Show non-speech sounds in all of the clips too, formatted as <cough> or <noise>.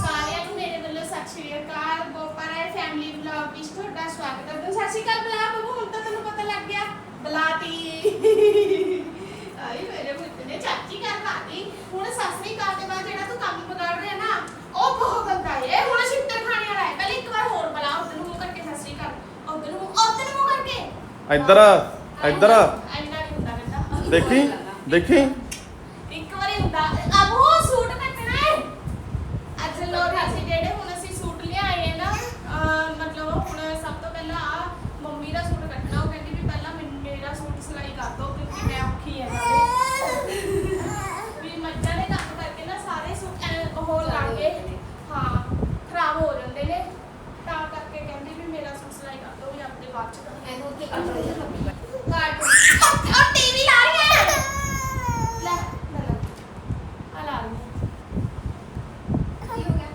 ਸਾਰਿਆਂ ਨੂੰ ਮੇਰੇ ਵੱਲੋਂ ਸਤਿ ਸ਼੍ਰੀ ਅਕਾਲ ਗੋਪਾਰਾਏ ਫੈਮਿਲੀ ਵਲੌਗ ਵਿੱਚ ਤੁਹਾਡਾ ਸਵਾਗਤ ਹੈ। ਸਤਿ ਸ਼੍ਰੀ ਅਕਾਲ ਬਲਾ ਬੱਬੂ ਹੁਣ ਤਾਂ ਤੈਨੂੰ ਪਤਾ ਲੱਗ ਗਿਆ ਬਲਾਤੀ। ਆਈ ਮੇਰੇ ਪੁੱਤ ਨੇ ਚਾਚੀ ਕਰ ਬਾਤੀ ਹੁਣ ਸਤਿ ਸ਼੍ਰੀ ਅਕਾਲ ਦੇ ਬਾਅਦ ਜਿਹੜਾ ਤੂੰ ਕੰਮ ਵਿਗਾੜ ਰਿਹਾ ਨਾ ਉਹ ਬਹੁਤ ਗੰਦਾ ਹੈ ਹੁਣ ਛਿੱਤਰ ਖਾਣੇ ਵਾਲਾ ਹੈ ਪਹਿਲੇ ਇੱਕ ਵਾਰ ਹੋਰ ਬਲਾ ਉਧਰ ਨੂੰ ਮੂੰਹ ਕਰਕੇ ਸਤਿ ਸ਼੍ਰੀ ਅਕਾਲ। ਉਧਰ ਨੂੰ ਉਧਰ ਨੂੰ ਮੂੰਹ ਕਰਕੇ। ਇੱਧਰ ਇੱਧਰ ਹੁੰਦਾ ਰਹਿੰਦਾ ਦੇਖੀ ਦੇਖੀ ਇੱਕ ਵਾਰੀ ਹੁੰਦਾ ਅਬ ਉਹ ਸੂਟ ਕੱਟਣਾ ਹੈ ਅੱਜ ਲੋਕ ਅਸੀਂ ਜਿਹੜੇ ਹੁਣ ਅਸੀਂ ਸੂਟ ਲਿਆਏ ਆ ਨਾ ਅਹ ਮਤਲਬ ਹੁਣ ਸਭ ਤੋਂ ਪਹਿਲਾਂ ਆ ਮੰਮੀ ਦਾ ਸੂਟ ਕੱਟਣਾ ਉਹ ਕਹਿੰਦੀ ਵੀ ਪਹਿਲਾਂ ਮੈਨੂੰ ਮੇਰਾ ਸੂਟ ਸਿਲਾਈ ਕਰ ਦਿਓ ਕਿਉਂਕਿ ਮੈਂ ਔਖੀ ਹਾਂ ਨਾਲੇ ਵੀ ਮੱਝਾਂ ਦੇ ਕੰਮ ਕਰਕੇ ਨਾ ਸਾਰੇ ਸੂਟ ਐਂ ਉਹ ਲਾਂਗੇ ਹਾਂ ਖਰਾਬ ਹੋ ਜਾਂਦੇ ਨੇ ਤਾਂ ਕਰਕੇ ਕਹਿੰਦੀ ਵੀ ਮੇਰਾ ਸੂਟ ਸਿਲਾਈ ਕਰ ਦਿਓ ਵੀ ਆਪਣੇ ਬਾਅਦ ਚ ਕਰਾਂਗੇ। ਕਾਰਟੂਨ ਉਹ ਟੀਵੀ ਲਾ ਰਹੀ ਹੈ ਲੈ ਲੈ ਲੈ ਆ ਲਾ ਲਈ ਕੀ ਹੋ ਗਿਆ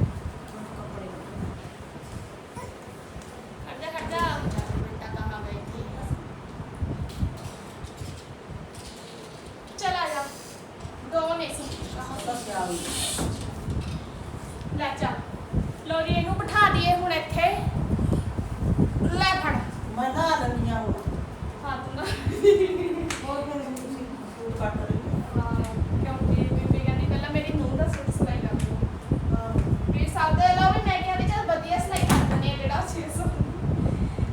ਖੜਦਾ ਖੜਦਾ ਬੇਟਾ ਕਹਾਂ ਗਈ ਥੀ ਚਲ ਆ ਜਾ ਦੋ ਨੇ ਸੀ ਲੈ ਚੱਲ ਲੋ ਜੀ ਇਹਨੂੰ ਬਿਠਾ ਦਈਏ ਹੁਣ ਇੱਥੇ ਲੈ ਫੜ ਮੈਂ ਨਾ ਲੈਣੀ ਆ ਹਾਂ ਤੂੰ ਨਾ ਹੋਰ ਫਿਰ ਤੁਸੀਂ ਸੂਟ ਕੱਟ ਰਹੇ ਹਾਂ, ਕਿਉਂਕਿ ਬੀਬੀ ਕਹਿੰਦੀ ਪਹਿਲਾਂ ਮੇਰੀ ਨੂੰਹ ਦਾ ਸੂਟ ਸਿਲਾਈ ਕਰ ਦਿਓ ਹਾਂ ਵੀ ਸਭ ਦੇ ਲੋ ਵੀ ਮੈਂ ਕਿਹਾ ਵੀ ਚੱਲ ਵਧੀਆ ਸਿਲਾਈ ਕਰ ਦਿੰਦੇ ਆ ਜਿਹੜਾ 600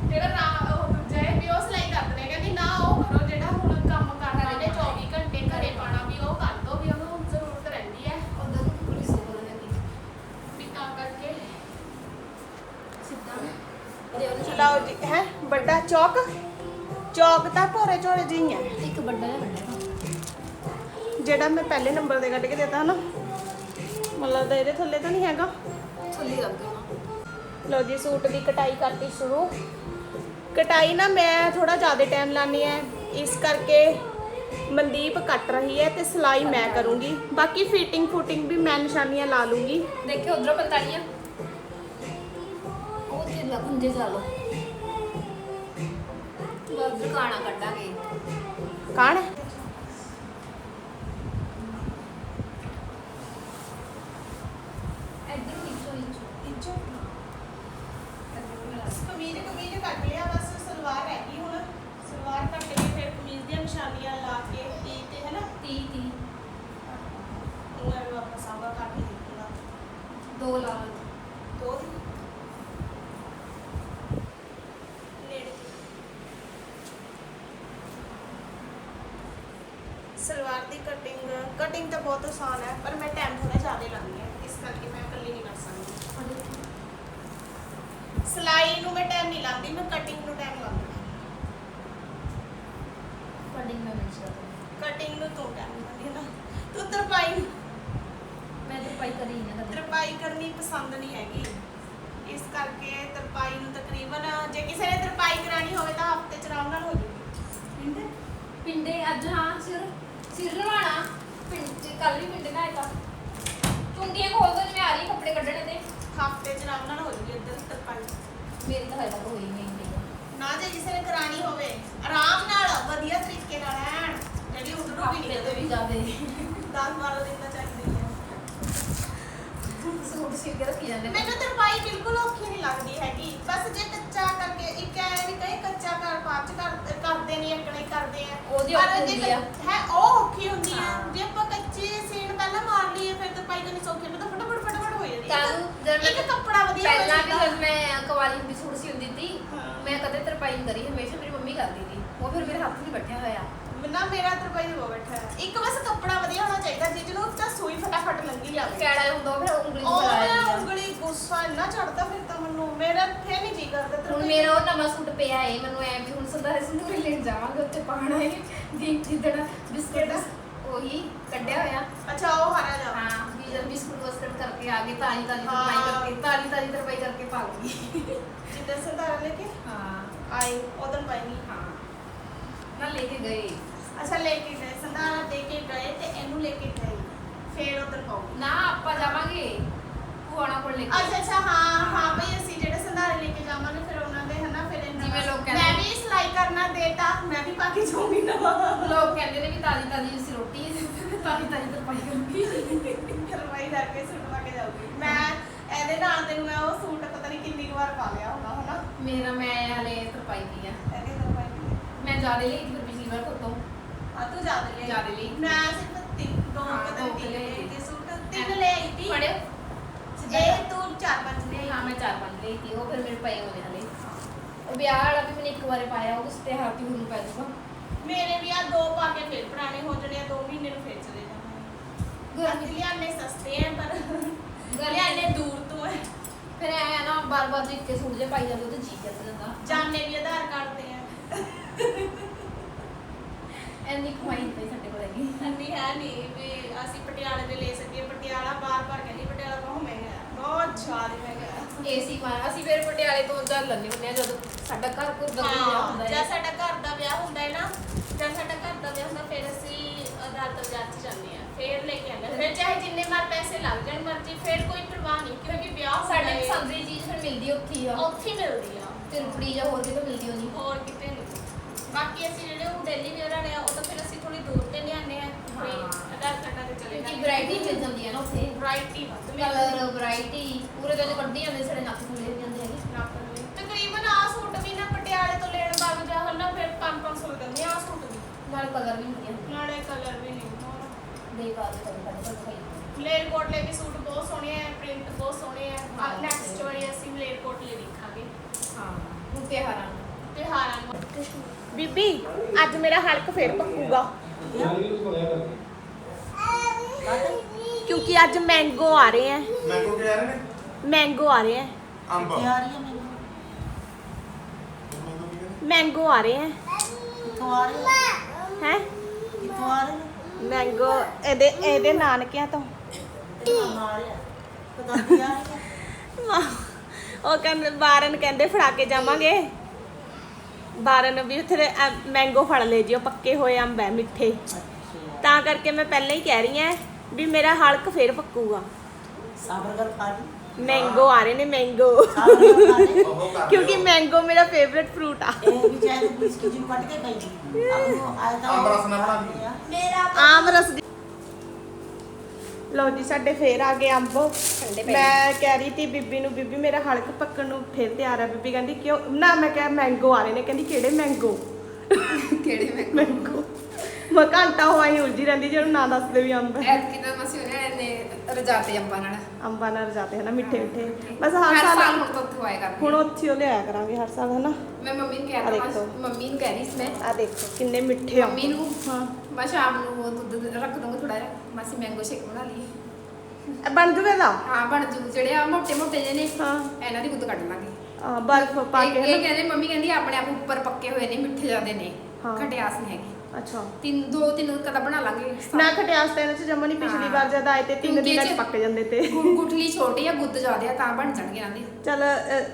ਜਿਹੜਾ ਨਾ ਉਹ ਦੂਜਾ ਹੈ ਵੀ ਉਹ ਸਿਲਾਈ ਕਰ ਦਿੰਦੇ ਆ। ਕਹਿੰਦੀ ਨਾ ਉਹ ਕਰੋ ਜਿਹੜਾ ਹੁਣ ਕੰਮ ਕਰਨਾ ਇਹਨੇ 24 ਘੰਟੇ ਘਰੇ ਪਾਣਾ ਵੀ ਉਹ ਕਰ ਦੋ ਵੀ ਉਹਨੂੰ ਜ਼ਰੂਰਤ ਰਹਿੰਦੀ ਹੈ ਵੀ ਤਾਂ ਕਰਕੇ ਲਓ ਜੀ ਹੈ ਵੱਡਾ ਚੌਕ? ਚੌਕ ਤਾਂ ਭੋਰੇ ਝੋਰੇ ਜੀ ਹੈ ਇੱਕ ਵੱਡਾ ਜਿਹਾ ਵੱਡਾ ਜਿਹੜਾ ਮੈਂ ਪਹਿਲੇ ਨੰਬਰ ਤੇ ਕੱਢ ਕੇ ਦਿੱਤਾ ਨਾ ਮਤਲਬ ਇਹਦੇ ਥੱਲੇ ਤਾਂ ਨਹੀਂ ਹੈਗਾ। ਥੱਲੇ ਲੱਗ ਗਿਆ। ਲਓ ਜੀ ਸੂਟ ਦੀ ਕਟਾਈ ਕਰਤੀ ਸ਼ੁਰੂ। ਕਟਾਈ ਨਾ ਮੈਂ ਥੋੜਾ ਜ਼ਿਆਦਾ ਟਾਈਮ ਲਾਣੀ ਹੈ। ਇਸ ਕਰਕੇ ਮਨਦੀਪ ਕੱਟ ਰਹੀ ਹੈ ਤੇ ਸਿਲਾਈ ਮੈਂ ਕਰੂੰਗੀ। ਬਾਕੀ ਫਿਟਿੰਗ ਫੁਟਿੰਗ ਵੀ ਮੈਂ ਨਿਸ਼ਾਨੀਆਂ ਲਾ ਲੂੰਗੀ। ਦੇਖਿਓ ਉਧਰੋਂ ਪੰਤਾਲੀਆਂ ਉਹ ਤੇ ਲਗੁੰਦੇ ਚਾਲੋ ਬਸ ਗਾਣਾ ਕੱਢਾਂਗੇ। ਕੌਣ ਹੈ ਇੱਧਰ ਨੀਚੋਂ ਨੀਚੋਂ ਕਮੀਜ਼ ਕਮੀਜ਼ ਕੱਟ ਲਿਆ ਬਸ ਸਲਵਾਰ ਰਹਿ ਗਈ ਹੁਣ ਸਲਵਾਰ ਕੱਟ ਕੇ ਫਿਰ ਕਮੀਜ਼ ਦੀਆਂ ਨਿਸ਼ਾਨੀਆਂ ਲਾ ਕੇ ਤੀ ਤੇ ਹੈ ਨਾ 30 30 ਉਹ ਐਵੇਂ ਵਾਪਸ ਆਵਾ ਕੱਟ ਹੀ ਦਿੱਤਾ ਦੋ ਲਾ ਦੋ ਨੇੜੇ ਸਲਵਾਰ ਦੀ ਕਟਿੰਗ ਕਟਿੰਗ ਤਾਂ ਬਹੁਤ ਆਸਾਨ ਹੈ ਪਰ ਮੈਂ ਟਾਈਮ ਥੋੜਾ ਜ਼ਿਆਦਾ ਲਾਉਂਦੀ ਹਾਂ ਇਸ ਕਰਕੇ ਮੈਂ ਇਕੱਲੀ ਨਹੀਂ ਕਰ ਸਕਦੀ। ਸਿਲਾਈ ਨੂੰ ਮੈਂ ਟਾਈਮ ਨਹੀਂ ਲਾਉਂਦੀ ਮੈਂ ਕਟਿੰਗ ਨੂੰ ਟਾਈਮ ਲਾਉਂਦੀ ਕਟਿੰਗ ਮੈਂ ਮਿਲ ਕਟਿੰਗ ਨੂੰ ਤੂੰ ਟਾਈਮ ਲਾਉਂਦੀ ਹੈ ਨਾ। ਤੂੰ ਤਰਪਾਈ ਮੈਂ ਤੇ ਪਾਈ ਕਰੀ ਨਾ ਤਰਪਾਈ ਕਰਨੀ ਪਸੰਦ ਨਹੀਂ ਹੈਗੀ। ਇਸ ਕਰਕੇ ਤਰਪਾਈ ਨੂੰ ਤਕਰੀਬਨ ਜੇ ਕਿਸੇ ਨੇ ਤਰਪਾਈ ਕਰਾਣੀ ਹੋਵੇ ਤਾਂ ਹਫ਼ਤੇ ਚ ਆਰਾਮ ਨਾਲ ਹੋ ਜੂਗੀ। ਪਿੰਡੇ? ਪਿੰਡੇ ਅੱਜ ਹਾਂ ਸਿਰ। ਸਿਰ ਲਵਾਣਾ ਪਿੰਡ ਕੱਲ ਵੀ ਪਿੰਡੇ ਨਾ ਆਇਆ ਚੁੰਡੀਆਂ ਖੋਲ ਦੋ ਜਿਵੇਂ ਆ ਰਹੀ ਕੱਪੜੇ ਕੱਢਣੇ ਤੇ ਹਫ਼ਤੇ ਚ ਆਰਾਮ ਨਾਲ ਹੋ ਜੂਗੀ ਇੱਧਰ ਤਰਪਾਈ ਮੇਰੀ ਤਾਂ ਹਜੇ ਤੱਕ ਹੋਈ ਨਹੀਂ ਨਾ ਜੇ ਕਿਸੇ ਨੇ ਕਰਾਣੀ ਹੋਵੇ ਆਰਾਮ ਨਾਲ ਵਧੀਆ ਤਰੀਕੇ ਨਾਲ ਐਨ। ਜਿਹੜੀ ਉਧਰੋਂ ਵੀ ਹਫ਼ਤੇ ਤੇ ਵੀ ਜਾਵੇ 10 12 ਦਿਨ ਤਾਂ ਚਾਹੀਦੀ ਹੈ ਸੂਟ ਸੀ ਕੇ ਰੱਖੀ ਜਾਂਦੇ ਮੈਨੂੰ ਤਰਪਾਈ ਬਿਲਕੁਲ ਔਖੀ ਨਹੀਂ ਲੱਗਦੀ ਹੈਗੀ ਬਸ ਜੇ ਕੱਚਾ ਕਰਕੇ ਇੱਕ ਐ ਵੀ ਕਹੇ ਕੱਚਾ ਕਰ ਬਾਅਦ ਚ ਕਰ ਕਰਦੇ ਨਹੀਂ ਅਕਣੇ ਕਰਦੇ ਆ ਉਹਦੀ ਪਰ ਔਖੀ ਜੇ ਹੁੰਦੀ ਆ। ਹੈ ਉਹ ਔਖੀ ਹੁੰਦੀ ਆ ਹਾਂ। ਜੇ ਆਪਾਂ ਕੱਚੀ ਸੀਣ ਪਹਿਲਾਂ ਮਾਰ ਲਈਏ ਫਿਰ ਤਰਪਾਈ ਕਰਨੀ ਸੌਖੀ ਮੈਂ ਤਾਂ ਫਟਾਫਟ ਫਟਾਫਟ ਹੋ ਜਾਂਦੀ ਤਾਂ ਇੱਕ- ਜਦ ਮੈਂ- ਇੱਕ ਕੱਪੜਾ ਵਧੀਆ ਹੋ ਪਹਿਲਾਂ ਵੀ ਜਾਂਦਾ। ਜਦ ਮੈਂ ਕਵਾਲੀ ਹੁੰਦੀ ਸੂਟ ਸੀ ਹੁੰਦੀ ਸੀ ਹਾਂ। ਮੈਂ ਕਦੇ ਤਰਪਾਈ ਨਹੀਂ ਕਰੀ ਹਮੇਸ਼ਾ ਮੇਰੀ ਮੰਮੀ ਕਰਦੀ ਸੀ ਉਹ ਫਿਰ ਮੇਰੇ ਹੱਥ 'ਚ ਬੈਠਿਆ ਹੋਇਆ ਨਾ ਮੇਰਾ ਤਰਪਾਈ ਹੋ ਬੈਠਾ ਹੈ। ਇੱਕ ਬਸ ਕੱਪੜਾ ਵਧੀਆ ਹੋਣਾ ਚਾਹੀਦਾ ਲੰਗੀ ਜਾਵੇ ਕਿਹੜਾ ਹੁੰਦਾ ਉਹ ਫਿਰ ਉਂਗਲੀ ਉਹ ਨਾ ਜਾਂਦੀ ਆ। ਉਂਗਲੀ ਗੁੱਸਾ ਇੰਨਾ ਚੜਦਾ ਫਿਰ ਤਾਂ ਮੈਨੂੰ ਮੇਰਾ ਫੇਰ ਨਹੀਂ ਜੀ ਕਰਦਾ। ਹੁਣ ਤਰਪਾਈ ਮੇਰਾ ਉਹ ਨਵਾਂ ਸੂਟ ਪਿਆ ਏ ਮੈਨੂੰ ਐ ਵੀ ਹੁਣ ਸੰਧਾਰੇ ਸੰਧੂਰੇ ਲੈਣ ਜਾਵਾਂਗੇ ਉੱਥੇ ਪਾਣਾ ਏ ਦੀਪ ਜਿੱਦਣ ਬਿਸਕਟ ਕਿਹੜਾ? ਉਹੀ ਕੱਢਿਆ ਹੋਇਆ। ਅੱਛਾ ਉਹ ਹਰਾ ਜਾ। ਹਾਂ ਵੀ ਜਦ ਬਿਸਕੁਟ ਵਸਕਟ ਕਰਕੇ ਆ ਗਏ ਤਾਜੀ ਤਾਜੀ ਹਾਂ। ਤਰਪਾਈ ਕਰਕੇ ਤਾਜੀ ਤਾਜੀ ਤਰਪਾਈ ਕਰਕੇ ਪਾ ਲੂੰਗੀ ਜਿੱਦਾਂ ਸੰਧਾਰਾ ਲੈ ਕੇ ਹਾਂ। ਆਏ ਉਦੋਂ ਪਾਏਗੀ ਹਾਂ। ਨਾ ਲੈ ਕੇ ਗਏ। ਅੱਛਾ ਲੈ ਕੇ ਗਏ। ਸੰਧਾਰਾ ਦੇ ਕੇ ਗਏ ਤੇ ਇਹਨੂੰ ਲੈ ਕੇ ਗਏ। ਫੇਰ ਉਧਰ ਪਾਉ ਨਾ ਆਪਾਂ ਜਾਵਾਂਗੇ। ਭੂਆਣਾ ਕੋਲ ਲੈ ਕੇ। ਅੱਛਾ ਅੱਛਾ ਹਾਂ ਹਾਂ। ਭਈ ਅਸੀਂ ਜਿਹੜੇ ਸੰਧਾਰੇ ਲੈ ਕੇ ਜਾਵਾਂਗੇ ਫਿਰ ਉਹਨਾਂ ਦੇ ਹਨਾ ਫਿਰ ਇਹਨਾਂ ਜਿਵੇਂ ਲੋਕ ਕਹਿੰਦੇ ਮੈਂ ਵੀ ਸਿਲਾਈ ਕਰ ਕਰਨਾ ਦੇਤਾ ਮੈਂ ਵੀ ਪਾ ਕੇ ਜਾਊਂਗੀ ਨਵਾਂ। ਲੋਕ ਕਹਿੰਦੇ ਨੇ ਵੀ ਤਾਜੀ ਤਾਜੀ ਅਸੀਂ ਰੋਟੀ ਤਾਜੀ ਤਾਜੀ ਤਰਪਾਈ ਕਰੂੰਗੀ ਕਰਵਾਈ ਕਰਕੇ ਸੂਟ ਪਾ ਕੇ ਜਾਊਂਗੀ। ਮੈਂ ਇਹਦੇ ਨਾਲ ਤੈਨੂੰ ਮੈਂ ਉਹ ਸੂਟ ਪਤਾ ਨਹੀਂ ਕਿੰਨੀ ਕੁ ਵਾਰ ਪਾ ਲਿਆ ਹੋਣਾ ਹਨਾ? ਮੇਰਾ ਮੈਂ ਹਲੇ ਤਰਪਾਈ ਦੀ ਆ। ਇਹਦੇ ਕਰਵਾਈ। ਮੈਂ ਜ਼ਿਆਦਾ ਲਈ ਫਿਰ ਪਿਛਲੀ ਵਾਰ ਤੋਂ ਆ ਤੂੰ ਜ਼ਿਆਦਾ ਲੈ ਜ਼ਿਆਦਾ ਲਈ। ਮੈਂ ਸਿਰਫ ਪੜਿਓ। ਇਹ ਤੂੰ ਚਾਰ ਪੰਜ ਲੈ ਹਾਂ ਮੈਂ ਚਾਰ ਪੰਜ ਲਈ ਤੀ ਉਹ ਫਿਰ ਮੇਰੇ ਪਏ ਹੋਣੇ ਹਲੇ। ਉਹ ਵਿਆਹ ਵਾਲਾ ਵੀ ਮੈंने ਇੱਕ ਵਾਰੇ ਪਾਇਆ ਉਹ ਤੇ ਹਾਥੀ ਹੁਣ ਪੈ ਜਾਊਗਾ। ਮੇਰੇ ਵੀ ਆ ਦੋ ਪਾ ਕੇ ਫਿਰ ਪੁਰਾਣੇ ਹੋ ਜਣੇ ਆ ਦੋ ਮਹੀਨੇ ਨੂੰ ਫਿਰ ਚਲੇ ਜਾਣਾ। ਗਰਮੀ ਲਿਆਣੇ ਸਸਤੇ ਆ ਪਰ ਗਰਮੀ। ਲਿਆਣੇ ਦੂਰ ਤੋਂ ਹੈ ਫਿਰ ਐ ਨਾ ਬਾਰ ਬਾਰ ਇੱਕੇ ਸੂਟ ਜੇ ਪਾਈ ਜਾਂਦੇ ਉਹ ਤੇ ਜੀ ਜਾਂਦਾ। ਜਾਂਦਾ ਵੀ ਆਧਾਰ ਕਾਰਡ ਤੇ ਆ। ਐਨੀ ਕਮਾਈ ਨਹੀਂ ਸਾਡੇ ਕੋਲ ਹੈਗੀ। ਅੰਨੀ ਹੈ ਨਹੀਂ ਵੀ ਅਸੀਂ ਪਟਿਆਲੇ ਦੇ ਲੈ ਸਕੀਏ ਪਟਿਆਲਾ ਬਾਰ-ਬਾਰ ਕਹਿੰਦੀ ਪਟਿਆਲਾ ਬਹੁਤ ਮਹਿੰਗਾ ਹੈ ਬਹੁਤ ਜ਼ਿਆਦਾ ਮਹਿੰਗਾ ਹੈ। ਏਸੀ ਮਾਰ ਅਸੀਂ ਫਿਰ ਪਟਿਆਲੇ ਤੋਂ ਜਦ ਲੈਂਦੇ ਹੁੰਦੇ ਆ ਜਦੋਂ ਸਾਡਾ ਘਰ ਵਿਆਹ ਹਾਂ ਹੁੰਦਾ ਹੈ ਸਾਡਾ ਘਰ ਦਾ ਵਿਆਹ ਹੁੰਦਾ ਹੈ ਨਾ ਜਦ ਸਾਡਾ ਘਰ ਦਾ ਵਿਆਹ ਹੁੰਦਾ ਫਿਰ ਅਸੀਂ ਅਦਾਲਤ ਬਾਜ਼ਾਰ ਚ ਜਾਂਦੇ ਆ ਫਿਰ ਲੈ ਕੇ ਆਉਂਦੇ ਹਾਂ। ਫਿਰ ਚਾਹੇ ਜਿੰਨੇ ਮਾਰ ਪੈਸੇ ਲੱਗ ਜਾਣ ਮਰਜ਼ੀ ਫਿਰ ਕੋਈ ਪਰਵਾਹ ਨਹੀਂ ਕਿਉਂਕਿ ਵਿਆਹ ਹੁੰਦਾ ਸਾਡੇ ਹੈ, ਪਸੰਦ ਦੀ ਚੀਜ਼ ਫਿਰ ਮਿਲਦੀ ਉੱਥੇ ਹੀ ਆ। ਉੱਥੇ ਹੀ ਮਿਲਦੀ ਆ। ਤਿਰਪੜੀ ਜਾਂ ਹੋਰ ਕਿਤੇ ਮਿਲਦੀ ਹੋਣੀ। ਹੋਰ ਕਿਤੇ ਨਹੀਂ। ਬਾਕੀ ਅਸੀਂ ਜਿਹੜੇ ਉਹ ਦਿੱਲੀ ਵੀ ਵਾਲੇ ਆ ਉਹ ਤਾਂ ਫਿਰ ਅਸੀਂ ਥੋੜੀ ਦੂਰ ਤੇ ਲਿਆਉਂਦੇ ਆ ਕੋਈ। ਅਦਾਲਤ ਕਾਰਡਾਂ ਤੇ ਚਲੇ ਕਿਉਂਕਿ ਵੈਰਾਈਟੀ ਮਿਲ ਜਾਂਦੀ ਹੈ ਨਾ ਉੱਥੇ। ਵੈਰਾਈਟੀ ਵੱਧ ਮਿਲਦੀ ਕਲਰ ਵੈਰਾਈਟੀ ਪੂਰੇ ਦਿਨ ਕੱਢੀ ਜਾਂਦੇ ਸਾਡੇ ਨੱਕ ਵੀ ਜਾਂਦੇ ਹੈਗੇ। ਤਕਰੀਬਨ ਆ ਸੂਟ ਵੀ ਨਾ ਪਟਿਆਲੇ ਤੋਂ ਲੈਣ ਵਗ ਜਾ ਹਨਾ ਫਿਰ 5-500 ਦਿੰਦੇ ਆ ਸੂਟ ਵੀ। ਨਾਲ ਕਲਰ ਵੀ ਹੁੰਦੀਆਂ ਨਾਲੇ ਕਲਰ ਵੀ ਨਹੀਂ ਹੋਰ? ਦੇ ਬਾਅਦ ਕਲਰ ਕੱਢ ਖਾਈ ਲੇਰ ਕੋਟਲੇ ਵੀ ਸੂਟ ਬਹੁਤ ਸੋਹਣੇ ਆ ਪ੍ਰਿੰਟ ਬਹੁਤ ਸੋਹਣੇ ਆ। ਨੈਕਸਟ ਵਾਰੀ ਅਸੀਂ ਲੇਰ ਕੋਟਲੇ ਦੇਖਾਂਗੇ। ਹਾਂ ਹੁਣ ਤਿਉਹਾਰਾਂ ਨੂੰ। ਤਿਹਾਰਾਂ ਨੂੰ ਬੀਬੀ ਅੱਜ ਮੇਰਾ ਹਲਕ ਫੇਰ ਪੱਕੂਗਾ। ਕਿਉਂਕਿ ਅੱਜ ਮੈਂਗੋ ਆ ਰਹੇ ਆ ਮੈਂਗੋ ਕਿ ਆ ਰਹੇ ਨੇ? ਮੈਂਗੋ ਆ ਰਹੇ ਆ ਅੰਬ। ਤਿਆਰੀ ਹੈ ਮੈਨੂੰ ਮੈਂਗੋ ਕੀ ਕਹਿੰਦੇ? ਮੈਂਗੋ ਆ ਰਹੇ ਆ ਕਿੱਥੋਂ ਆ ਰਹੇ ਹੋ? ਹੈ? ਕਿੱਥੋਂ ਆ ਰਹੇ ਨੇ ਮੈਂਗੋ ਇਹਦੇ ਇਹਦੇ ਨਾਨਕਿਆਂ ਤੋਂ। ਆ ਰਹੇ ਆ ਪਤਾ ਨਹੀਂ ਆ ਰਹੇ ਉਹ ਕਹਿੰਦੇ ਬਾਰਨ ਕਹਿੰਦੇ ਫੜਾ ਕੇ ਜਾਵਾਂਗੇ। ਬਾਰਨ ਵੀ ਉੱਥੇ ਦੇ, ਮੈਂਗੋ ਫੜ ਲੈ ਜਿਓ ਪੱਕੇ ਹੋਏ ਅੰਬ ਹੈ ਮਿੱਠੇ। ਤਾਂ ਕਰਕੇ ਮੈਂ ਪਹਿਲਾਂ ਹੀ ਕਹਿ ਰਹੀ ਹਾਂ ਵੀ ਮੇਰਾ ਹਲਕ ਫੇਰ ਪੱਕੂਗਾ। ਸਾਬਰ ਕਰ ਖਾ ਲਈ? ਮੈਂਗੋ ਆ ਰਹੇ ਨੇ ਮੈਂਗੋ ਸਾਬਰ ਕਰ ਖਾ ਲਈ ਉਹ ਕਰ ਕਿਉਂਕਿ ਮੈਂਗੋ ਮੇਰਾ ਫੇਵਰਿਟ ਫਰੂਟ ਆ। ਇਹ ਵੀ ਚਾਹੇ ਪੁਲਿਸ ਕੀ ਜਿੰਨ ਕੱਟ ਕੇ ਖਾਈ। ਨੂੰ ਆਇਆ ਤਾਂ ਅੰਬ ਰਸ ਨਾ ਬਣਾ ਦੀ। ਮੇਰਾ ਆਮ ਰਸ ਦੀ ਲਓ ਜੀ ਸਾਡੇ ਫੇਰ ਆ ਗਏ ਅੰਬ। ਠੰਡੇ ਮੈਂ ਕਹਿ ਰਹੀ ਤੀ ਬੀਬੀ ਨੂੰ ਬੀਬੀ ਮੇਰਾ ਹਲਕ ਪੱਕਣ ਨੂੰ ਫੇਰ ਤਿਆਰ ਆ ਬੀਬੀ। ਕਹਿੰਦੀ ਕਿਉਂ? ਨਾ ਮੈਂ ਕਿਹਾ ਮੈਂਗੋ ਆ ਰਹੇ ਨੇ। ਕਹਿੰਦੀ ਕਿਹੜੇ ਮੈਂਗੋ? ਕਿਹੜੇ ਮੈਂਗੋ। ਮੈਂ ਘੰਟਾ ਹੋਇਆ ਹੀ ਉਲਝੀ ਰਹਿੰਦੀ ਜਿਹਨੂੰ ਨਾ ਦੱਸਦੇ ਵੀ ਅੰਬ। ਹੈ ਐਤ ਕਿਦਾਂ ਮਸੀ ਉਹਨੇ ਨੇ ਰਜਾਤੇ ਅੰਬਾਂ ਨਾਲ। ਅੰਬਾਂ ਨਾਲ ਰਜਾਤੇ ਹਨਾ ਮਿੱਠੇ ਮਿੱਠੇ। ਬਸ ਹਰ ਸਾਲ ਹੁਣ ਤੋਂ ਉੱਥੋਂ ਕਰਦੇ। ਹੁਣ ਉੱਥੇ ਉਹ ਲਿਆਇਆ ਕਰਾਂਗੇ ਹਰ ਸਾਲ ਹਨਾ। ਮੈਂ ਮੰਮੀ ਨੂੰ ਆ ਕਹਿ। ਦਿੱਤਾ ਮੰਮੀ ਨੂੰ ਕਹਿ ਰਹੀ ਸੀ ਮੈਂ। ਆ ਦੇਖੋ ਕਿੰਨੇ ਮਿੱਠੇ ਅੰਬ। ਮੰਮੀ ਨੂੰ? ਹਾਂ। ਮੈਂ ਸ਼ਾਮ ਨੂੰ ਉਹ ਦੁੱਧ ਰੱਖ ਦੂੰਗਾ ਥੋੜਾ ਜਿਹਾ। ਮਾਸੀ ਮੈਂਗੋ ਸ਼ੇਕ ਬਣਾ ਲਈ ਬਣ ਜੂਗਾ ਦਾ ਹਾਂ ਬਣ ਜੂ ਜਿਹੜੇ ਆ ਮੋਟੇ ਮੋਟੇ ਜਿਹੇ ਨੇ ਹਾਂ। ਇਹਨਾਂ ਦੀ ਗੁੱਦ ਕੱਢ ਲਾਂਗੇ। ਆ, ਬਰਫ ਪਾ ਕੇ ਇਹ ਕਹਿੰਦੇ ਮੰਮੀ ਕਹਿੰਦੀ ਆਪਣੇ ਆਪ ਉੱਪਰ ਪੱਕੇ ਹੋਏ ਨੇ ਮਿੱਠੇ ਜਾਂਦੇ ਨੇ। ਖਟਿਆਸ ਨਹੀਂ ਹੈਗੀ। ਅੱਛਾ। ਤਿੰਨ ਦੋ ਤਿੰਨ ਕਦਾ ਬਣਾ ਲਾਂਗੇ। ਨਾ ਖਟਿਆਸ ਤਾਂ ਇਹਨਾਂ ਚ ਜਮਾ ਨਹੀਂ ਪਿਛਲੀ। ਵਾਰ ਜਦ ਆਏ ਤੇ ਤਿੰਨ ਦਿਨਾਂ ਚ ਪੱਕ ਜਾਂਦੇ ਤੇ। ਗੁ- ਗੁਠਲੀ ਛੋਟੀ ਆ ਗੁੱਦ ਜ਼ਿਆਦੇ ਆ ਤਾਂ ਬਣ ਜਾਣਗੇ ਇਹਨਾਂ ਦੇ ਚਲ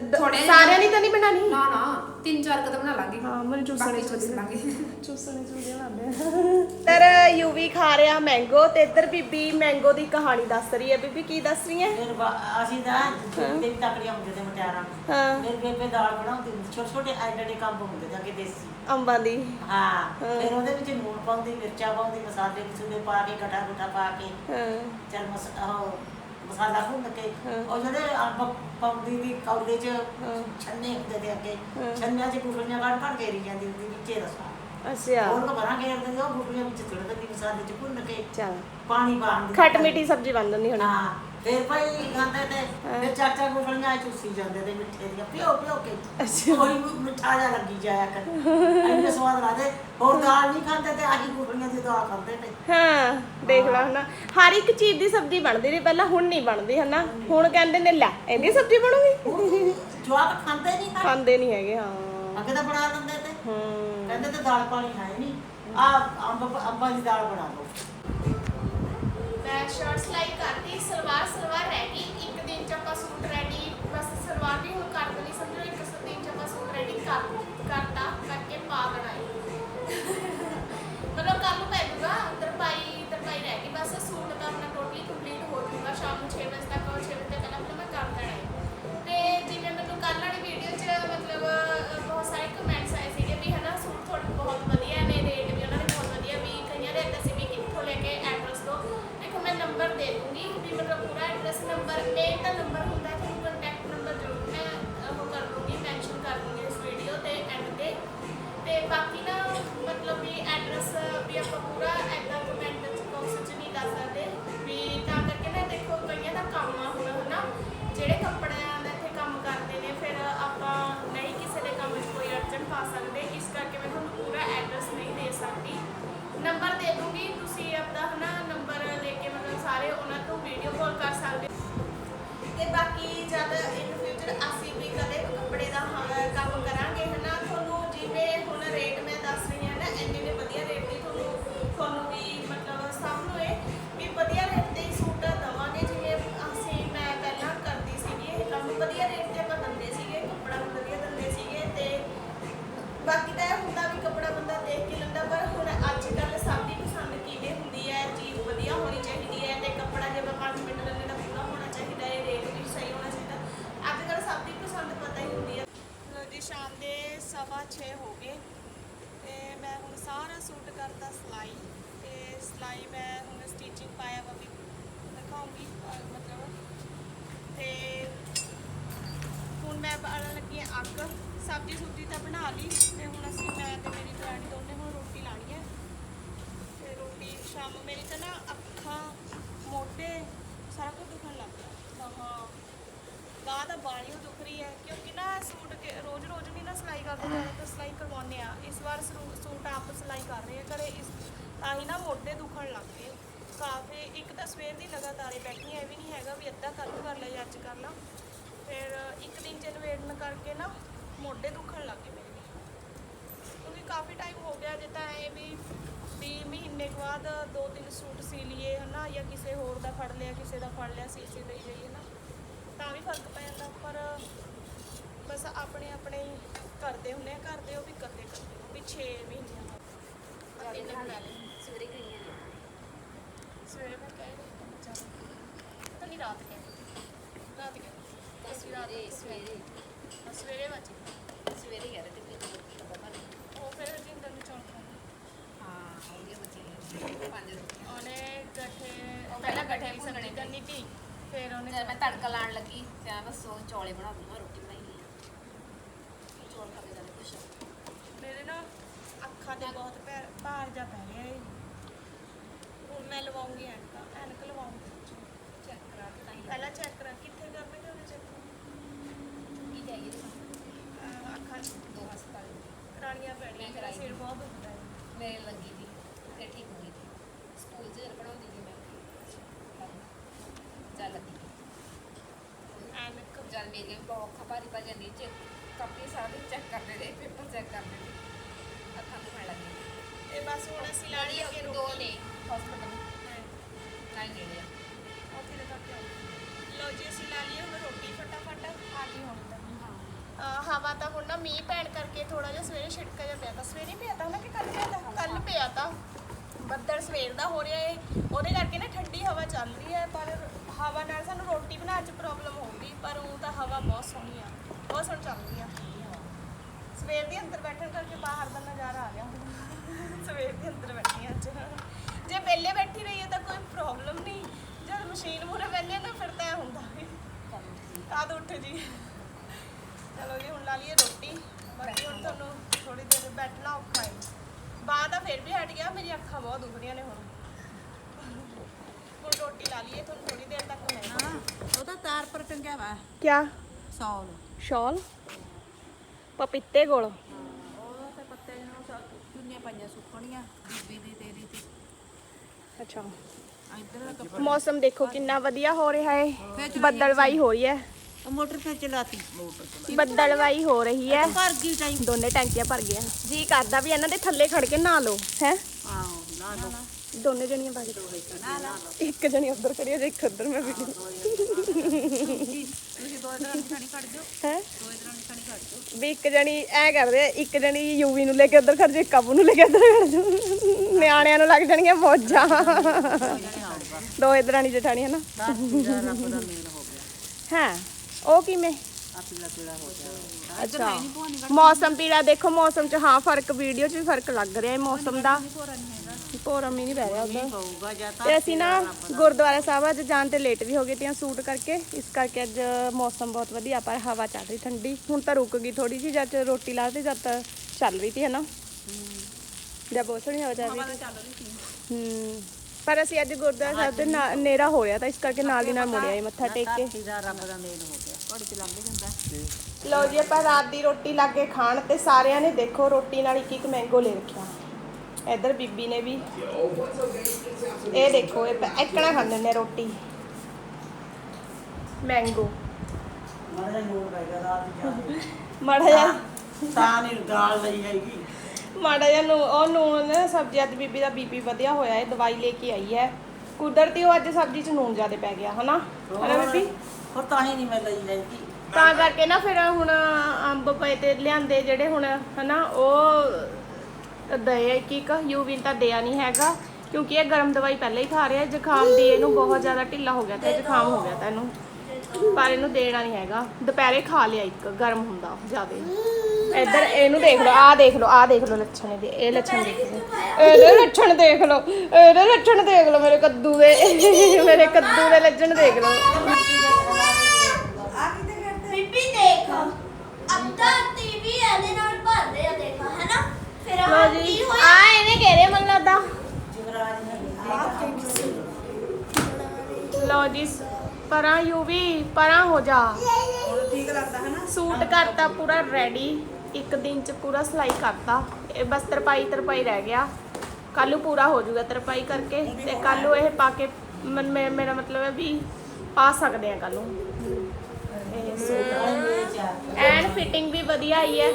ਜਿਹੇ- ਸਾਰਿਆਂ ਦੀ ਤਾਂ ਨਹੀਂ ਬਣਾਣੀ ਨਾ ਨਾ। ਤਿੰਨ ਚਾਰ ਕਦਾ ਬਣਾ ਲਾਂਗੇ। ਹਾਂ ਮੈਨੂੰ ਚੂਸਣੇ ਚੂਸ ਲਾਂਗੇ <laughs> ਚੂਸਣੇ ਚ ਵਧੀਆ ਲੱਗਦੇ ਤਰ ਯੂਵੀ ਖਾ ਰਿਹਾ ਮੈਂਗੋ ਤੇ ਇੱਧਰ ਬੀਬੀ ਮੈਂਗੋ ਦੀ ਕਹਾਣੀ ਦੱਸ ਰਹੀ ਹੈ। ਬੀਬੀ ਕੀ ਦੱਸ ਰਹੀ ਹੈ? ਫਿਰ ਬਾ- ਅਸੀਂ ਤਾਂ ਵੀ ਤਕੜੀਆਂ ਹੁੰਦੇ ਤੇ ਮਟਿਆਰਾਂ ਹਾਂ। ਫਿਰ ਬੇਬੇ ਦਾਲ ਬਣਾਉਂਦੀ ਹੁੰਦੀ ਛੋਟੇ ਛੋਟੇ ਐਡੇ ਐਡੇ ਕੰਬ ਹੁੰਦੇ ਜਾਂ ਕਿ ਦੇਸੀ। ਅੰਬਾਂ ਦੀ। ਹਾਂ। ਹਾਂ। ਫਿਰ ਉਹਦੇ ਵਿੱਚ ਲੂਣ ਪਾਉਂਦੀ ਮਿਰਚਾਂ ਪਾਉਂਦੀ ਮਸਾਲੇ ਮਸੂਲੇ ਪਾ ਕੇ ਗਟਾ ਗੁਟਾ ਪਾ ਕੇ। ਹਾਂ। ਚਲ ਮਸ ਉਹ ਮਸਾਲਾ ਭੁੰਨ ਕੇ। ਉਹ ਜਿਹੜੇ ਅੰਬ ਪਾਉਂਦੀ ਦੀ ਕੌਲੇ 'ਚ। ਛੰਨੇ ਹੁੰਦੇ ਤੇ ਅੱਗੇ। ਛੰਨਿਆਂ 'ਚ ਗੁਠਲੀਆਂ ਕੱਢ ਕੱਢ ਘੇਰੀ ਜਾਂਦੀ ਹੁੰਦੀ ਵਿੱਚੇ ਰਸਾ ਅੱਛਾ ਹੋਰ ਕੋ ਬਣਾ ਕੇ ਦਿੰਦੀ ਉਹ ਗੁਠਲੀਆਂ ਵਿੱਚ ਥੋੜੇ ਦਿੰਦੀ ਮਸਾਲੇ 'ਚ ਭੁੰਨ ਕੇ ਚਲ ਪਾਣੀ ਪਾ ਦਿੰਦੀ ਖੱਟ ਮਿੱਠੀ ਸਬਜ਼ੀ ਬਣ ਜਾਂਦੀ ਹੁਣ ਹਾਂ ਫਿਰ ਭਾਈ ਖਾਂਦੇ ਤੇ ਹਾਂ। ਫਿਰ ਚਾਚਾ ਗੁਠਲੀਆਂ ਚੂਸੀ ਜਾਂਦੇ ਤੇ ਮਿੱਠੇ ਦੀਆਂ ਪਿਓ ਪਿਓ ਕੇ। ਅੱਛਾ। ਕੋਈ ਮਿੱਠਾ ਜਿਹਾ ਲੱਗੀ ਜਾਇਆ ਕਰ। ਇੰਨੇ ਸਵਾਦ ਲੱਗਦੇ। ਹੋਰ ਦਾਲ ਨਹੀਂ ਖਾਂਦੇ ਤੇ ਆਹੀ ਗੁਠਲੀਆਂ ਦੀ ਦਾਲ ਖਾਂਦੇ ਤੇ ਹਾਂ ਦੇਖ ਲਾ ਹਨਾ। ਹਰ ਇੱਕ ਚੀਜ਼ ਦੀ ਸਬਜ਼ੀ ਬਣਦੀ ਰਹੀ ਪਹਿਲਾਂ ਹੁਣ ਨਹੀਂ ਬਣਦੀ ਹਨਾ। ਹੁਣ ਕਹਿੰਦੇ ਨੇ ਲੈ ਇਹਦੀ ਸਬਜ਼ੀ ਬਣੂਗੀ। ਜਵਾਕ ਖਾਂਦੇ ਨਹੀਂ ਖਾਂਦੇ ਨਹੀਂ ਹੈਗੇ ਹਾਂ। ਅੱਗੇ ਤਾਂ ਬਣਾ ਦਿੰਦੇ ਤੇ। ਹੂੰ। ਕਹਿੰਦੇ ਤੇ ਦਾਲ ਪਾਣੀ ਹੈ ਨਹੀਂ। ਆ ਅੰਬ ਅੰਬਾਂ ਦੀ ਦਾਲ ਬਣਾ ਲਓ। ਸ਼ਰਟ ਸਿਲਾਈ ਕਰਤੀ, ਸਲਵਾਰ ਸਲਵਾਰ ਰਹਿ ਇੱਕ ਦਿਨ ਚ ਆਪਾਂ ਸੂਟ ਰੈਡੀ ਬਸ ਸਲਵਾਰ ਵੀ ਹੁਣ ਕਰ ਦੇਣੀ, ਸਮਝੋ, ਇੱਕ ਦਿਨ ਚ ਆਪਾਂ ਸੂਟ ਰੈਡੀ ਕਰ, ਕਰਤਾ, ਕਰਕੇ ਪਾ ਦੇਣਾ ਮਤਲਬ ਕੱਲ ਨੂੰ ਪੈ ਜਾਊਗਾ ਤਰਪਾਈ ਤਰਪਾਈ ਰਹਿ ਗਈ, ਬਸ ਸੂਟ ਦਾ ਆਪਣਾ ਟੋਟਲੀ ਕੰਪਲੀਟ ਹੋ ਜਾਊਗਾ, ਸ਼ਾਮ ਨੂੰ 6 ਵਜੇ ਤੱਕ 6 ਵਜੇ ਤੱਕ ਪਹਿਲਾਂ ਮੈਂ ਕਰ ਦੇਣਾ ਹੈ। ਤੇ ਜਿਵੇਂ ਮੈਨੂੰ ਕੱਲ੍ਹ ਵਾਲੀ ਮਤਲਬ ਪੂਰਾ ਐਡਰੈਸ ਨੰਬਰ ਮੇਨ ਤਾਂ ਨੰਬਰ 6 ਹੋ ਗਏ। ਤੇ ਮੈਂ ਹੁਣ ਸਾਰਾ ਸੂਟ ਕਰਤਾ ਸਿਲਾਈ। ਤੇ ਸਿਲਾਈ ਮੈਂ ਹੁਣ ਸਟਿਚਿੰਗ ਪਾਇਆ ਵਾ ਵੀ ਦਿਖਾਉਂਗੀ ਮਤਲਬ। ਤੇ ਹੁਣ ਮੈਂ ਬਣਾਉਣ ਲੱਗੀ ਹਾਂ ਅੱਗ। ਸਬਜ਼ੀ ਸੁਬਜ਼ੀ ਤਾਂ ਬਣਾ ਲਈ। ਤੇ ਹੁਣ ਅਸੀਂ, ਮੈਂ ਤੇ ਮੇਰੀ ਦਰਾਣੀ ਦੋਨੇ ਹੁਣ ਰੋਟੀ ਲਾਣੀ ਹੈ। ਤੇ ਰੋਟੀ ਸ਼ਾਮ ਮੇਰੀ ਤਾਂ ਨਾ ਅੱਖਾਂ, ਮੋਢੇ ਸਾਰਾ ਕੁਝ ਦੁਖਣ ਲੱਗ ਗਿਆ। ਹਾਂ। ਦਾ ਬਾਣੀ ਉਹ ਦੁਖ ਰਹੀ ਹੈ ਕਿਉਂਕਿ ਨਾ ਸੂਟ ਕੇ ਰੋਜ਼ ਰੋਜ਼ ਨਹੀਂ ਨਾ ਸਿਲਾਈ ਕਰਦੇ ਤਾਂ ਸਿਲਾਈ ਕਰਵਾਉਂਦੇ ਆ ਇਸ ਵਾਰ ਸੂਟ ਆਪ ਸਿਲਾਈ ਕਰ ਰਹੇ ਆ ਘਰੇ ਇਸ ਤਾਂ ਹੀ ਨਾ ਮੋਢੇ ਦੁਖਣ ਲੱਗ ਗਏ। ਕਾਫੀ ਇੱਕ ਤਾਂ ਸਵੇਰ ਦੀ ਲਗਾਤਾਰ ਬੈਠੀ ਐ ਵੀ ਨਹੀਂ ਹੈਗਾ ਵੀ ਅੱਧਾ ਕੱਲ ਨੂੰ ਕਰ ਲਿਆ ਅੱਜ ਕਰ ਲਾ। ਫਿਰ ਇੱਕ ਦਿਨ ਚ ਨਵੇੜਨ ਕਰਕੇ ਨਾ ਮੋਢੇ ਦੁਖਣ ਲੱਗ ਗਏ ਮੇਰੇ ਕਿਉਂਕਿ ਕਾਫੀ ਟਾਈਮ ਹੋ ਗਿਆ ਜੇ ਤਾਂ ਐ ਵੀ ਵੀ ਮਹੀਨੇ ਬਾਅਦ ਦੋ ਤਿੰਨ ਸੂਟ ਸੀ ਲਈਏ ਹਨਾ ਜਾਂ ਕਿਸੇ ਹੋਰ ਦਾ ਫੜ ਲਿਆ ਕਿਸੇ ਦਾ ਫੜ ਲਿਆ ਸੀ ਸੀ ਲਈ ਜਾਈਏ ਨਾ। ਆਪਣੇ ਹੀ ਕਰਦੇ ਹੁੰਦੇ ਆ ਕਰਦੇ ਉਹ ਵੀ ਕਰਦੇ ਕਰਦੇ ਉਹ ਵੀ 6 ਮਹੀਨਿਆਂ ਬਾਅਦ। ਤਿੰਨ ਪਹਿਲੇ ਸਵੇਰੇ ਗਈਆਂ ਨੇ ਸਵੇਰੇ ਮੈਂ ਕਹਿ ਹਾਂ ਚੱਲ ਪਤਾ ਨਹੀਂ ਰਾਤ ਕਹਿ। ਰਾਤ ਕਹਿ ਸਵੇਰੇ ਸਵੇਰੇ। ਹਾਂ, ਸਵੇਰੇ ਰਹੇ ਤੇ ਫਿਰ ਪਤਾ ਨਹੀਂ ਉਹ ਫਿਰ ਜਿੰਦਰ ਨੂੰ ਚੌਂਕ ਹਾਂ ਉਹਦੀਆਂ ਬੱਚੀਆਂ ਪੰਜ ਉਹਨੇ ਗੱਠੇ ਪਹਿਲਾਂ ਗੱਠੇ ਦੀ ਭੁੰਨਣੇ ਸਬਜ਼ੀ ਕਰਨੀ ਸੀ। ਫਿਰ ਉਹਨੇ ਮੈਂ ਤੜਕਾ ਲਾਣ ਲੱਗੀ ਤੇ ਆ ਬਸ ਉਹ ਚੌਲੇ ਬਣਾ ਦੂੰਗਾ ਰੋਟੀ ਬਣਾਈ ਲਈ ਚੌਲ ਖਾ ਕੇ ਜਾਣੇ ਕੁਛ ਮੇਰੇ ਨਾ ਅੱਖਾਂ ਤੇ ਬਹੁਤ ਭਾਰ ਭਾਰ ਜਾ ਪੈ ਰਿਹਾ ਏ। ਹੁਣ ਮੈਂ ਲਵਾਉਂਗੀ ਐਨਕ ਐਨਕ ਲਵਾਉਂਗੀ ਚੈੱਕ ਕਰਾ ਕੇ ਤਾਂ ਹੀ ਪਹਿਲਾਂ ਚੈੱਕ ਕਰਾਂ ਕਿੱਥੇ ਕਰਨਗੇ ਉਹਨੇ ਚੈੱਕ? ਕੀ ਜਾਈਏ? ਤਾਂ ਅੱਖਾਂ 'ਚ। ਦੋ ਹਸਪਤਾਲ। ਕਰਾਣੀਆਂ ਪੈਣੀਆਂ ਮੈਂ ਮੇਰਾ ਕਰਾਈ ਸਿਰ ਬਹੁਤ ਦੁਖਦਾ ਹੈ ਮੇਰੇ ਲੱਗੀ ਦੀ ਤੇ ਠੀਕ ਹੋ ਗਈ ਥੀ ਸਕੂਲ 'ਚ ਜਦ ਪੜਾਉਂਦੀ ਸੀ ਮੈਂ। ਚੱਲ ਲੱਗੀ। ਐਨਕ। ਜਦ ਮੇਰੀ ਵੀ ਬਹੁਤ ਅੱਖਾਂ ਭਾਰੀ ਪਾ ਜਾਂਦੀ ਚ ਕਾਪੀ ਸਾਰਾ ਦਿਨ ਚੈੱਕ ਕਰਦੇ ਰਹੇ ਪੇਪਰ ਚੈੱਕ ਕਰਦੇ ਰਹੇ। ਅੱਖਾਂ ਦੁਖਣ ਇਹ ਬਸ ਹੁਣ ਅਸੀਂ ਲਾਣੀ ਅੱਗੇ ਦੋ ਨੇ ਹਸਪਤਾਲ ਨਹੀਂ ਨੇੜੇ ਆ ਉੱਥੇ ਤੱਕ ਲਓ ਜੀ ਅਸੀਂ ਲਾ ਲਈਏ ਹੁਣ ਰੋਟੀ ਫਟਾਫਟ ਆ ਗਈ ਹੁਣ ਤਾਂ ਅਹ ਹਵਾ ਤਾਂ ਹੁਣ ਨਾ ਮੀਂਹ ਪੈਣ ਕਰਕੇ ਥੋੜਾ ਜਿਹਾ ਸਵੇਰੇ ਛਿੜਕਾ ਜਿਹਾ ਪਿਆ ਤਾਂ ਸਵੇਰੇ ਪਿਆ ਤਾਂ ਨਾ ਕਿ ਕੱਲ ਪਿਆ ਤਾਂ ਕੱਲ ਪਿਆ ਤਾਂ ਬੱਦਲ ਸਵੇਰ ਦਾ ਹੋ ਰਿਹਾ ਏ ਉਹਦੇ ਕਰਕੇ ਨਾ ਠੰਡੀ ਹਵਾ ਚੱਲ ਰਹੀ ਹੈ ਪਰ ਹਵਾ ਨਾਲ ਸਾਨੂੰ ਰੋਟੀ ਬਣਾਉਣ 'ਚ ਪ੍ਰੋਬਲਮ ਹੋਊਗੀ ਪਰ ਉਹ ਤਾਂ ਹਵਾ ਬਹੁਤ ਸੋਹਣੀ ਆ ਬਹੁਤ ਸੋਹਣੀ ਚੱਲ ਰਹੀ ਆ ਸਵੇਰ ਦੇ ਅੰਦਰ ਬੈਠਣ ਕਰਕੇ ਬਾਹਰ ਦਾ ਨਜ਼ਾਰਾ ਆ ਗਿਆ ਹੁਣ ਸਵੇਰ ਦੇ ਅੰਦਰ ਬੈਠੀ ਹਾਂ ਅੱਜ। ਜੇ ਵਿਹਲੇ ਬੈਠੀ ਰਹੀਏ ਤਾਂ ਕੋਈ ਪ੍ਰੋਬਲਮ ਨਹੀਂ। ਜਦ ਮਸ਼ੀਨ ਮੂਰੇ ਬੈਠੇ ਤਾਂ ਫਿਰ ਤਾਂ ਹੁੰਦਾ ਵੀ ਕਾਦ ਉੱਠ ਜੀ। ਚਲੋ ਜੀ ਹੁਣ ਲਾ ਲਈਏ ਰੋਟੀ। ਬਾਕੀ ਹੁਣ ਤੁਹਾਨੂੰ ਥੋੜੀ ਦੇਰ ਬੈਠਣਾ ਔਖਾ ਹੈ। ਬਾਅਦ ਆ ਫਿਰ ਵੀ ਹਟ ਗਿਆ ਮੇਰੀ ਅੱਖਾਂ ਬਹੁਤ ਦੁਖ ਰਹੀਆਂ ਨੇ ਹੁਣ। ਹੁਣ ਰੋਟੀ ਲਾ ਲਈਏ ਤੁਹਾਨੂੰ ਥੋੜੀ ਦੇਰ ਤੱਕ ਮੈਂ ਹਾਂ ਉਹ ਤਾਂ ਤਾਰ ਪਰ ਟੰਗਿਆ ਵਾ। ਕਿਆ? ਸੌਲ। ਸ਼ਾਲ? ਪਪੀਤੇ ਕੋਲ ਉਹ ਤੇ ਪੱਤੇ ਨੂੰ ਚੁੰਨੀਆਂ ਪਾਈਆਂ ਸੁੱਕਣੀਆਂ ਬੀਬੀ ਦੀ ਤੇਰੀ ਦੀ। ਅੱਛਾ। ਇੱਧਰ ਮੌਸਮ ਦੇਖੋ ਕਿੰਨਾ ਵਧੀਆ ਹੋ ਰਿਹਾ ਹੈ ਬੱਦਲਵਾਈ ਹੋ ਰਹੀ ਹੈ ਮੋਟਰ ਤੇ ਚਲਾਤੀ। ਬੱਦਲਵਾਈ ਹੋ ਰਹੀ ਹੈ ਭਰ ਗਈ ਟਾਈਮ ਦੋਨੇ ਟੈਂਕੀਆਂ ਭਰ ਗਈਆਂ। ਜੀ ਕਰਦਾ ਵੀ ਇਹਨਾਂ ਦੇ ਥੱਲੇ ਖੜ ਕੇ ਨਹਾ ਲਓ ਹੈ। ਆਹੋ ਨਾ ਲੋ ਦੋਨੇ ਜਣੀਆਂ ਇੱਕ ਜਣੀ ਉੱਧਰ ਖੜੀ ਹੈ ਤੇ ਇੱਕ ਉੱਧਰ ਮੈਂ ਵੀਡੀਓ ਤੁਸੀਂ ਦੋ ਦੀ ਖਾਣੀ ਕੱਢ ਦਿਓ। ਹੈ? ਦੋ ਦੀ ਖਾਣੀ ਕੱਢ ਦਿਓ। ਵੀ ਇੱਕ ਜਣੀ ਐ ਕਰਦੇ ਆ, ਇੱਕ ਜਣੀ ਯੂਵੀ ਨੂੰ ਲੈ ਕੇ ਉੱਧਰ ਖੜ ਜਾ ਇੱਕ ਕਾਬੂ ਨੂੰ ਲੈ ਕੇ ਉੱਧਰ ਖੜ ਜਾ ਨਿਆਣਿਆਂ ਨੂੰ ਲੱਗ ਜਾਣਗੀਆਂ ਮੌਜਾਂ। ਦੋ ਇਧਰਾਣੀ ਜਠਾਣੀ ਹੈ ਨਾ ਦਸ ਪੂਜਾ ਰੱਬ ਦਾ ਮੇਲ ਹੋ ਗਿਆ। ਹੈ? ਉਹ ਕਿਵੇਂ? ਆ ਪੀਲਾ ਪੀਲਾ ਹੋ ਗਿਆ। ਅੱਛਾ। ਮੌਸਮ ਪੀੜਾ ਦੇਖੋ ਮੌਸਮ 'ਚ ਹਾਂ ਫ਼ਰਕ ਵੀਡੀਓ 'ਚ ਵੀ ਫ਼ਰਕ ਲੱਗ ਰਿਹਾ ਹੈ ਮੌਸਮ ਦਾ। ਪੋਰਮ ਹੀ ਨਹੀਂ ਪੈ ਰਿਹਾ ਉਧਰ। ਪਊਗਾ ਜਾਂ ਤਾਂ ਤੇ ਅਸੀਂ ਨਾ ਗੁਰਦੁਆਰਾ ਸਾਹਿਬ ਅੱਜ ਜਾਣ ਤੇ ਲੇਟ ਵੀ ਹੋ ਗਏ ਤੀਆਂ ਸੂਟ ਕਰਕੇ। ਇਸ ਕਰਕੇ ਅੱਜ ਮੌਸਮ ਬਹੁਤ ਵਧੀਆ ਪਰ ਹਵਾ ਚੱਲ ਰਹੀ ਠੰਡੀ। ਹੁਣ ਤਾਂ ਰੁਕ ਗਈ ਥੋੜੀ ਜਿਹੀ ਜਦ ਰੋਟੀ ਲਾ ਤੇ ਜਦ ਤਾਂ ਚੱਲ ਰਹੀ ਸੀ ਹੈ। ਨਾ ਜਦ ਬਹੁਤ ਸੋਹਣੀ ਹਵਾ ਚੱਲ ਰਹੀ ਸੀ। ਹੂੰ। ਪਰ ਅਸੀਂ ਅੱਜ ਗੁਰਦੁਆਰਾ ਸਾਹਿਬ ਤੇ ਨਾ- ਹਨੇਰਾ ਹੋ ਰਿਹਾ ਤਾਂ ਇਸ ਕਰਕੇ ਨਾਲ ਦੀ ਨਾਲ ਮੁੜਿਆ ਹੀ ਮੱਥਾ ਟੇਕ ਕੇ। ਧਰਤੀ ਦਾ ਰੱਬ ਦਾ ਮੇਲ ਹੋ ਗਿਆ। ਘੜੀ ਚ ਲੰਘ ਜਾਂਦਾ। ਲਓ ਜੀ ਆਪਾਂ ਰਾਤ ਦੀ ਰੋਟੀ ਲਾ ਕੇ ਖਾਣ ਤੇ ਸਾਰਿਆਂ ਨੇ ਦੇਖੋ ਰੋਟੀ ਨਾਲ ਇੱਕ ਇੱਕ ਮੈਂਗੋ ਲੈ ਰੱਖਿਆ। ਇੱਧਰ ਬੀਬੀ ਨੇ ਵੀ। ਇਹ ਦੇਖੋ ਇਹ ਇੱਕਣਾ ਖਾਂਦੇ ਨੇ ਰੋਟੀ? ਮੈਂਗੋ ਮਾੜਾ ਜਿਹਾ ਮਾੜਾ ਤਾਂ ਨਹੀਂ ਦਾਲ ਲਈ ਹੈਗੀ। ਮਾੜਾ ਜਿਹਾ ਨੂੰ ਉਹ ਨੂਣ ਨਾ ਸਬਜ਼ੀ ਅੱਜ ਬੀਬੀ ਦਾ ਬੀਪੀ ਵਧਿਆ ਹੋਇਆ ਹੈ ਦਵਾਈ ਲੈ ਕੇ ਆਈ ਹੈ। ਕੁਦਰਤੀ ਉਹ ਅੱਜ ਸਬਜ਼ੀ 'ਚ ਨੂਣ ਜ਼ਿਆਦਾ ਪੈ ਗਿਆ ਹਨਾ? ਹਨਾ ਬੀਬੀ? ਹੋਰ ਤਾਂ ਹੀ ਨਹੀਂ ਮੈਂ ਲਈ ਹੈਗੀ। ਤਾਂ ਕਰਕੇ ਨਾ ਫਿਰ ਹੁਣ ਅੰਬ ਪਏ ਤੇ ਲਿਆਂਦੇ ਜਿਹੜੇ ਹੁਣ ਹਨਾ ਉਹ ਦਏ ਇੱਕ ਯੂਵਿਨ ਤਾਂ ਦਿਆ ਨਹੀਂ ਹੈਗਾ, ਕਿਉਂਕਿ ਇਹ ਗਰਮ ਦਵਾਈ ਪਹਿਲਾਂ ਹੀ ਖਾ ਰਿਹਾ, ਜ਼ੁਕਾਮ ਦੀ ਇਹਨੂੰ ਬਹੁਤ ਜ਼ਿਆਦਾ ਢਿੱਲਾ ਹੋ ਗਿਆ ਤੇ ਜ਼ੁਕਾਮ ਹੋ ਗਿਆ ਤਾਂ ਇਹਨੂੰ। ਪਰ ਇਹਨੂੰ ਦੇਣਾ ਨਹੀਂ ਹੈਗਾ। ਦੁਪਹਿਰੇ ਖਾ ਲਿਆ ਇੱਕ, ਗਰਮ ਹੁੰਦਾ ਜ਼ਿਆਦਾ। ਇੱਧਰ ਇਹਨੂੰ ਦੇਖ ਲਓ, ਆਹ ਦੇਖ ਲਓ, ਆਹ ਦੇਖ ਲਓ ਲੱਛਣ ਇਹਦੇ, ਇਹ ਲੱਛਣ ਦੇਖ ਲਓ। ਇਹਦੇ ਲੱਛਣ ਦੇਖ ਲਓ, ਇਹਦੇ ਲੱਛਣ ਦੇਖ ਲਓ, ਮੇਰੇ ਕੱਦੂ ਦੇ, ਮੇਰੇ ਕੱਦੂ ਦੇ ਲੱਛਣ ਦੇਖ ਲਓ ਬੀਬੀ ਦੇਖ ਅੱਧਾ ਟੀਵੀ ਇਹਦੇ ਨਾਲ ਭਰ ਰਿਹਾ ਦੇਖ ਹੈਨਾ ਫਿਰ ਲੋ ਆਹ ਜੀ ਕੀ ਹੋਇਆ ਆ ਇਹਨੇ ਕਹਿ ਰਿਹਾ ਮਨ ਲੱਗਦਾ ਜਗਰਾਜ ਨੇ ਲਓ ਜੀ ਪਰਾਂ ਯੂਵੀ ਪਰਾਂ ਹੋ ਜਾ। ਠੀਕ ਲੱਗਦਾ ਹੈ ਨਾ? ਸੂਟ ਕਰਤਾ ਪੂਰਾ ਰੈਡੀ ਇੱਕ ਦਿਨ ਚ ਪੂਰਾ ਸਿਲਾਈ ਕਰਤਾ। ਇਹ ਬਸ ਤਰਪਾਈ ਤਰਪਾਈ ਰਹਿ ਗਿਆ। ਕੱਲੂ ਪੂਰਾ ਹੋ ਜਾਊਗਾ ਤਰਪਾਈ ਕਰਕੇ। ਤੇ ਕੱਲੂ ਇਹ ਪਾ ਕੇ ਮਨ- ਮੇ- ਮੇਰਾ ਮਤਲਬ ਹੈ ਵੀ ਪਾ ਸਕਦੇ ਆ ਕੱਲੂ ਇਹ ਸੂਟ ਐਨ ਫਿਟਿੰਗ ਵੀ ਵਧੀਆ ਆਈ ਹੈ।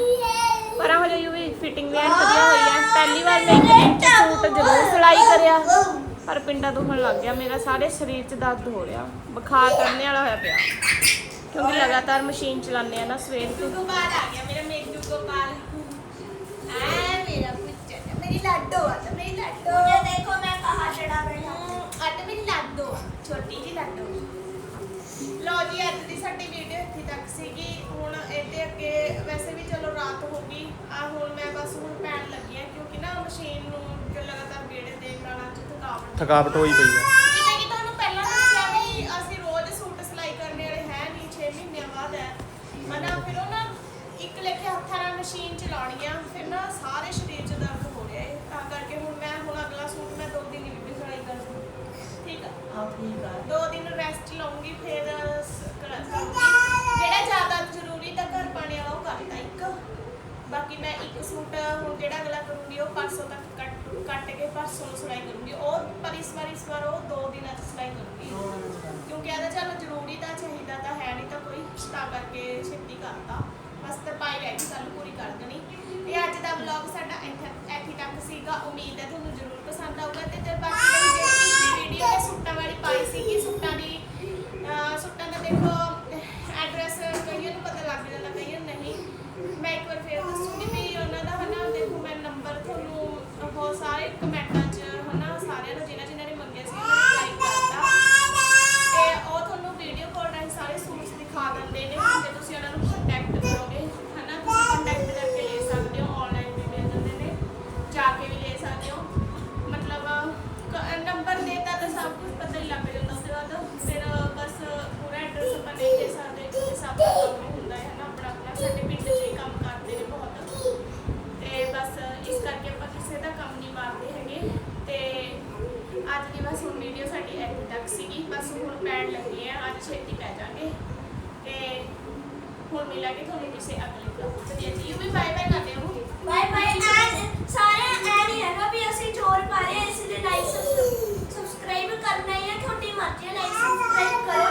ਪਰਾਂ ਹੋ ਜਾ ਯੂਵੀ ਫਿਟਿੰਗ ਵੀ ਐਨ ਵਧੀਆ ਹੋਈ ਹੈ। ਪਹਿਲੀ ਵਾਰ ਮੈਂ ਇੱਕ ਸੂਟ ਜ਼ਰੂਰ ਸਿਲਾਈ ਕਰਿਆ। ਪਰ ਪਿੰਡਾ ਦੁਖਣ ਲੱਗ ਗਿਆ ਮੇਰਾ ਸਾਰੇ ਸਰੀਰ 'ਚ ਦਰਦ ਹੋ ਰਿਹਾ। ਬੁਖਾਰ ਕਰਨੇ ਵਾਲਾ ਹੋਇਆ ਪਿਆ। ਕਿਉਂਕਿ ਲਗਾਤਾਰ ਮਸ਼ੀਨ ਚਲਾਉਂਦੇ ਆ ਨਾ ਸਵੇਰ ਤੋਂ। ਗੋਪਾਲ ਆ ਗਿਆ ਮੇਰਾ ਮੇਜੂ ਗੋਪਾਲ ਆ ਮੇਰਾ ਪੁੱਤ ਮੇਰੀ ਲਾਡੋ ਆ ਮੇਰੀ ਲਾਡੋ। ਇਹ ਦੇਖੋ ਮੈਂ ਕਹਾ ਚੜਾ ਬੈਠਾ। ਅੱਜ ਮੇਰੀ ਲਾਡੋ ਛੋਟੀ ਜੀ ਲਾਡੋ। ਲੋ ਜੀ ਅੱਜ ਦੀ ਸਾਡੀ ਵੀਡੀਓ ਇੱਥੇ ਤੱਕ ਸੀਗੀ। ਹੁਣ ਇਹਦੇ ਅੱਗੇ ਵੈਸੇ ਵੀ ਚਲੋ ਰਾਤ ਹੋ ਗਈ। ਆ ਹੁਣ ਮੈਂ ਬਸ ਹੁਣ ਪੈਣ ਲੱਗੀ ਆ ਕਿਉਂਕਿ ਨਾ ਮਸ਼ੀਨ ਨੂੰ ਲਗਾਤਾਰ ਵੀਡੀਓ ਦੇਣ ਨਾਲ ਥਕਾਵਟ ਹੋਈ ਪਈ ਆ ਜਿਵੇਂ ਕਿ ਤੁਹਾਨੂੰ ਪਹਿਲਾਂ ਦੱਸਿਆ ਵੀ ਅਸੀਂ ਰੋਜ਼ ਸੂਟ ਸਿਲਾਈ ਕਰਨੇ ਵਾਲੇ ਹੈ ਨਹੀਂ 6 ਮਹੀਨਿਆਂ ਬਾਅਦ ਹੈ ਮਨਾ ਫਿਰ ਉਹ ਨਾ ਇੱਕ ਲੇਖੇ ਹੱਥਾਂ ਨਾਲ ਮਸ਼ੀਨ ਚਲਾਉਣੀ ਆ ਫਿਰ ਨਾ ਸਾਰੇ ਸਰੀਰ 'ਚ ਦਰਦ ਹੋ ਰਿਹਾ ਹੈ ਤਾਂ ਕਰਕੇ ਹੁਣ ਮੈਂ ਹੁਣ ਅਗਲਾ ਸੂਟ ਮੈਂ ਦੋ ਦਿਨ ਹੀ ਵੀ ਸਿਲਾਈ ਕਰੂੰਗੀ ਠੀਕ ਆ ਆ ਠੀਕ ਆ ਦੋ ਦਿਨ ਰੈਸਟ ਲਵਾਂਗੀ ਫਿਰ ਸ- ਕਰ- ਕਰੂੰਗੀ ਜਿਹੜਾ ਜ਼ਿਆਦਾ ਜ਼ਰੂਰੀ ਤਾਂ ਘਰ ਪਾਣੇ ਵਾਲਾ ਉਹ ਕਰਤਾ ਇੱਕ ਬਾਕੀ ਮੈਂ ਇੱਕ ਸੂਟ ਹੁਣ ਜਿਹੜਾ ਅਗਲਾ ਕਰੂੰਗੀ ਉਹ ਪਰਸੋਂ ਤੱਕ ਕੱਟ ਕੱਟ ਕੇ ਪਰਸੋਂ ਨੂੰ ਸਿਲਾਈ ਕਰੂੰਗੀ ਉਹ ਪਰ ਇਸ ਵਾਰ ਇਸ ਵਾਰ ਉਹ ਦੋ ਦਿਨਾਂ 'ਚ ਸਿਲਾਈ ਕਰੂੰਗੀ ਕਿਉਂਕਿ ਇਹਦਾ ਚੱਲ ਜ਼ਰੂਰੀ ਤਾਂ ਚਾਹੀਦਾ ਤਾਂ ਹੈ ਨਹੀਂ ਤਾਂ ਕੋਈ ਤਾਂ ਕਰਕੇ ਛੇਤੀ ਕਰਤਾ ਬਸ ਤਰਪਾਈ ਪੂਰੀ ਕਰ ਦੇਣੀ। ਇਹ ਅੱਜ ਦਾ ਵਲੌਗ ਸਾਡਾ ਇੱਥੇ ਇੱਥੇ ਤੱਕ ਸੀਗਾ। ਉਮੀਦ ਹੈ ਤੁਹਾਨੂੰ ਜ਼ਰੂਰ ਪਸੰਦ ਆਊਗਾ ਤੇ ਤੇ ਬਾਕੀ ਜਿਹੜੀ ਪਿਛਲੀ ਵੀਡੀਓ ਮੈਂ ਸੂਟਾਂ ਵਾਲੀ ਪਾਈ ਸੀਗੀ, ਸੁੱਟਾਂ ਦੀ ਸੁੱਟਾਂ ਦਾ ਦੇਖੋ છેટી પહેજાਂਗੇ ਤੇ ਹੁਣ ਮਿਲਾਂਗੇ ਤੁਹਾਨੂੰ ਕਿਸੇ ਅਗਲੇ ਵਲੌਗ ਵਿੱਚ ਜੀ ਜੀ ਵੀ ਬਾਏ ਬਾਏ ਕਰਦੇ ਹਾਂ ਬਾਏ ਬਾਏ ਅੱਜ ਸਾਰੇ ਐ ਨਹੀਂ ਹੈਗਾ ਵੀ ਅਸੀਂ ਜ਼ੋਰ ਪਾ ਰਹੇ ਇਸ ਲਈ ਲਾਈਕ ਸਬਸਕ੍ਰਾਈਬ ਕਰਨਾ ਹੈ ਤੁਹਾਡੀ ਮਰਜ਼ੀ ਲਾਈਕ ਸਬਸਕ੍ਰਾਈਬ ਕਰੋ